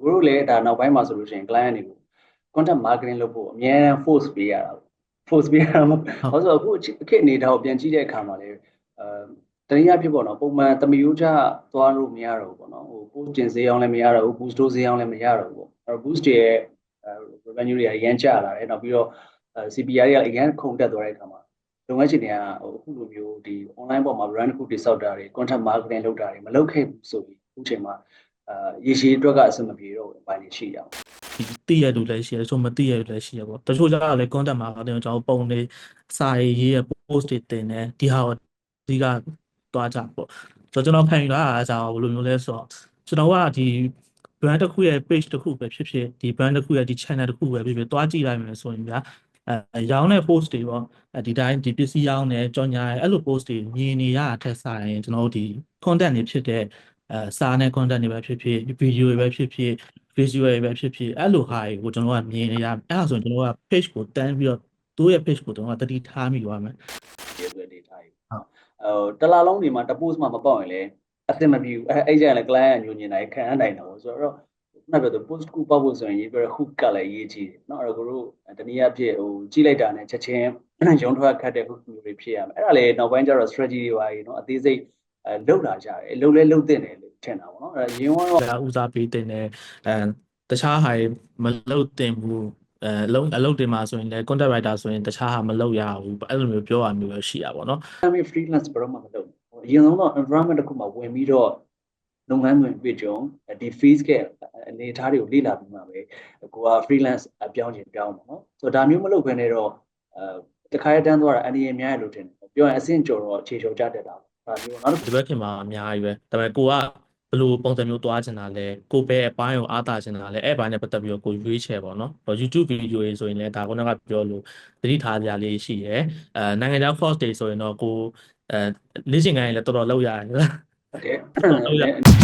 ကိုတို့လည်းဒါနောက်ပိုင်းမှာဆိုလို့ရှိရင် client တွေကို content marketing လုပ်ဖို့အများအား force ပေးရတာပေါ့ force ပေးရတာမဟုတ်ဘာလို့လဲဆိုတော့အခုအခက်အနေထားကိုပြန်ကြည့်တဲ့အခါမှာလည်းအဲတနည်းအားဖြင့်ပေါ့နော်ပုံမှန်သမယိုးချသွားလို့မရတော့ဘူးပေါ့နော်ဟို post တင်စေးအောင်လည်းမရတော့ဘူး boost တိုးစေးအောင်လည်းမရတော့ဘူးပေါ့အဲ့တော့ boost ရဲ့ revenue တွေကရမ်းကျလာတယ်နောက်ပြီးတော့ CPR တွေကအရင်ခုန်တက်သွားတဲ့အခါမှာလုပ်ငန်းရှင်တွေကဟိုအခုလိုမျိုးဒီ online ပေါ်မှာ brand တစ်ခုတိစောက်တာတွေ content marketing လုပ်တာတွေမလုပ်ခဲ့ဘူးဆိုပြီးအခုချိန်မှာ အာရေရှည်အတွက်ကအဆင်မပြေတော့ဘူးအပိုင်းတွေရှိကြအောင်ဒီသိရတူလည်းရှိရဆိုမသိရတူလည်းရှိရပေါ့တချို့ကျတော့လည်း content marketing ကိုကျွန်တော်ပုံနေစာရေးရ post တွေတင်တယ်ဒီဟာကိုအဓိကသွားကြပေါ့ဆိုတော့ကျွန်တော်ခံယူလာတာအကြောင်းဘယ်လိုမျိုးလဲဆိုတော့ကျွန်တော်ကဒီ brand တစ်ခုရဲ့ page တစ်ခုပဲဖြစ်ဖြစ်ဒီ brand တစ်ခုရဲ့ဒီ channel တစ်ခုပဲဖြစ်ဖြစ်သွားကြည့်လိုက်မယ်ဆိုရင်ဗျာအဲရောင်းတဲ့ post တွေပေါ့အဲဒီတိုင်းဒီပစ္စည်းရောင်းတယ်ကြော်ညာတယ်အဲ့လို post တွေမြင်နေရတာထက်စာရင်ကျွန်တော်တို့ဒီ content တွေဖြစ်တဲ့ အဲစာနဲ့ content တွေပဲဖြစ်ဖြစ် video တွေပဲဖြစ်ဖြစ် visual တွေပဲဖြစ်ဖြစ်အဲ့လိုဟာတွေကိုကျွန်တော်ကမြင်နေရအဲ့ဒါဆိုရင်ကျွန်တော်က page ကိုတန်းပြီးတော့သူ့ရဲ့ page ကိုကျွန်တော်ကတတိထားမိသွားမယ် ဒီအတွက် data တွေဟိုတလားလုံးဒီမှာတ post မှမပေါက်ရင်လည်းအဆင်မပြေဘူးအဲအဲ့ကြရင်လည်း client ကညွှန်ညင်နိုင်ခံအနိုင်တော့ဆိုတော့ခုနကပြောတဲ့ post ကူပေါက်ဖို့ဆိုရင်ရေးပြ hook ကလည်းရေးကြည့်တယ်เนาะအဲ့တော့ကိုတို့တနည်းအားဖြင့်ဟိုကြည့်လိုက်တာနဲ့ချက်ချင်းရုံထွက်ခတ်တဲ့ hook မျိုးတွေဖြစ်ရမယ်အဲ့ဒါလေနောက်ပိုင်းကျတော့ strategy တွေပါကြီးเนาะအသေးစိတ် အဲလှုပ်လာကြတယ်လှုပ်လဲလှုပ်တင်တယ်လို့ထင်တာပေါ့နော်အဲရင်းဝါတော့ဦးစားပေးတင်တယ်အဲတခြားဟာမလှုပ်တင်ဘူးအဲအလုံးအလုပ်တွေမှာဆိုရင်လည်း content writer ဆိုရင်တခြားဟာမလုပ်ရဘူးအဲ့လိုမျိုးပြောရမျိုးပဲရှိတာပေါ့နော်။အဲ့ဒီ freelance ဘယ်တော့မှမလုပ်ဘူး။အရင်ဆုံးတော့ environment တစ်ခုမှာဝင်ပြီးတော့လုပ်ငန်းဝင်ပြကြုံဒီ phase ကအနေအထားတွေကိုလေ့လာပြီးမှပဲကိုက freelance အပြောင်းချင်ပြောင်းပါနော်။ဆိုတော့ဒါမျိုးမလုပ်ဘဲနဲ့တော့အဲတခါရတန်းသွားတာအနေအများရလို့ထင်တယ်။ပြောရင်အဆင့်ကျော်တော့ခြေချုပ်ကြတတ်တာ ဒါမျိုးနောက်တစ်ခုဒီဘက်ခင်မှာအများကြီးပဲဒါပေမဲ့ကိုကဘယ်လိုပုံစံမျိုးသွားချင်တာလဲကိုပဲအပိုင်းကိုအားသာချင်တာလဲအဲ့ဘိုင်းနဲ့ပတ်သက်ပြီးတော့ကိုရွေးချယ်ပေါ့နော်ဟို YouTube video တွေဆိုရင်လည်းဒါကကပြောလို့သတိထားကြလေးရှိရယ်အဲနိုင်ငံခြား course တွေဆိုရင်တော့ကိုအဲလေ့ကျင့်ခန်းတွေလည်းတော်တော်လုပ်ရတယ်ဟုတ်တယ်